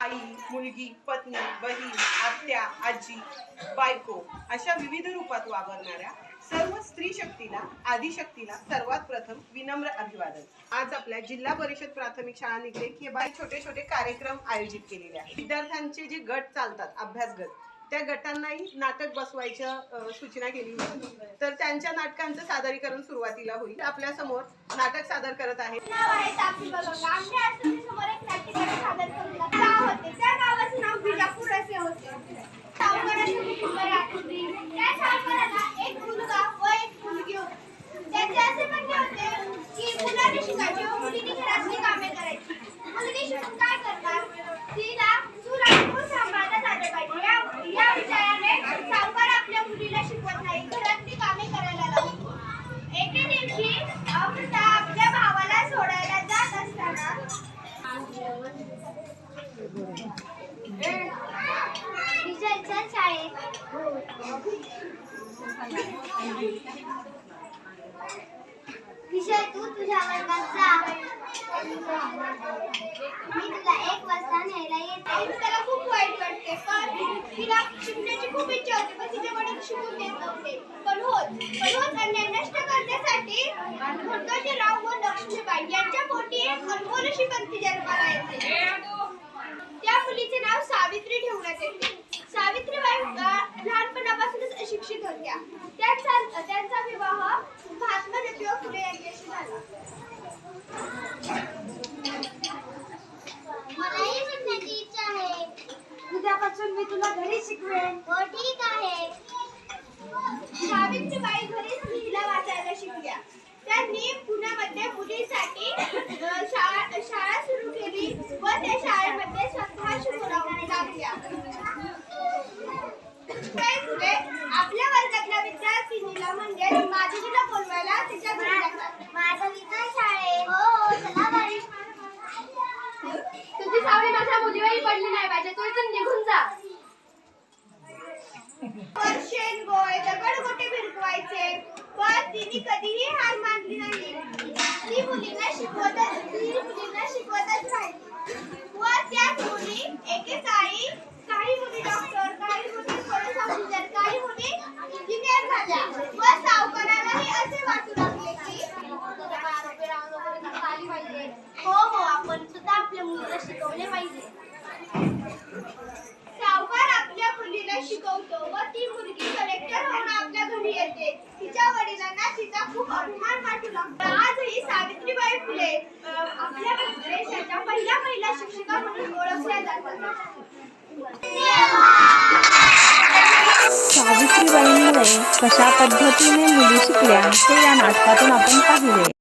आई मुलगी पत्नी बहीण आत्या आजी बायको अशा विविध रूपात वावरणाऱ्या सर्व स्त्री शक्तीला आदिशक्तीला सर्वात प्रथम विनम्र अभिवादन. आज आपल्या जिल्हा परिषद प्राथमिक शाळा निघले की बाय छोटे छोटे कार्यक्रम आयोजित केलेले आहेत. विद्यार्थ्यांचे जे गट चालतात अभ्यास गट त्या गटांनाही नाटक बसवायच्या सूचना केली होती. तर त्यांच्या नाटकांचं सादरीकरण सुरुवातीला होईल. आपल्यासमोर नाटक सादर करत आहेत. आहे तापी बलवंगा. आमच्या आश्रमासमोर एक नाट्यकला सादर करून गाव होते. त्या गावाचं नाव बिजापूर असे होते. सावकाराची कुटुंब राहत होती. त्या सावकाराला एक मुलगा व एक मुलगी होती. त्याचे असे म्हणणे होते की मुलाने शिकायचे व मुलीने घरातली कामे करायची. मुलगी शिकून काय करणार? तिला चूल आणि मूल सांभाळताच आले पाहिजे. या- या विचाराने सावकार आपल्या मुलीला शिकवत नाही. घरातली कामे करायला लावतो. एके दिवशी अमृता आपल्या भावाला सोडायला जात असताना विजय चल शाळेत विषय तू तुझ्या वर्गात जा. मी तुला एक वाजता न्यायला येते. त्याला खूप वाईट वाटते. पण तिला शिकण्याची खूप इच्छा होती पण तिचे वडील शिकून देत नव्हते. पण होत पण होत अन्याय नष्ट करण्यासाठी अनमोल अशी पंथी जन्माला येते? त्या मुलीचे नाव सावित्री ठेवण्यात येते. सावित्रीबाई लहानपणापासूनच अशिक्षित होत्या. त्यांचा त्यांचा विवाह महात्मा ज्योतिबा फुले यांच्याशी झाला. मलाही शिकण्याची इच्छा आहे. उद्यापासून मी तुला घरी शिकवेन. हो ठीक आहे. सावित्रीबाई घरीच लिहिला वाचायला शिकल्या. त्यांनी तिने कधीही हार मानली नाही. ती मुलींना शिकवतच ती मुलींना शिकवतच राहिली व त्याच मुली एकेकाळी काही मुली डॉक्टर काही मुली पोलीस ऑफिसर काही मुली इंजिनियर झाल्या. व सावकारालाही असे वाटू लागले की हो हो आपण सुद्धा आपल्या मुलीला शिकवले पाहिजे सावकार आपल्या मुलीला शिकवतो व ती मुलगी कलेक्टर होऊन आपल्या घरी येते तिच्या वडिलांना तिचा खूप अभिमान वाटू लागतो आजही सावित्रीबाई म्हणजे, फुले आपल्या देशाच्या पहिल्या महिला शिक्षिका म्हणून ओळखल्या जातात. सावित्रीबाईंमुळे कशा पद्धतीने मुली शिकल्या ते या नाटकातून आपण पाहिले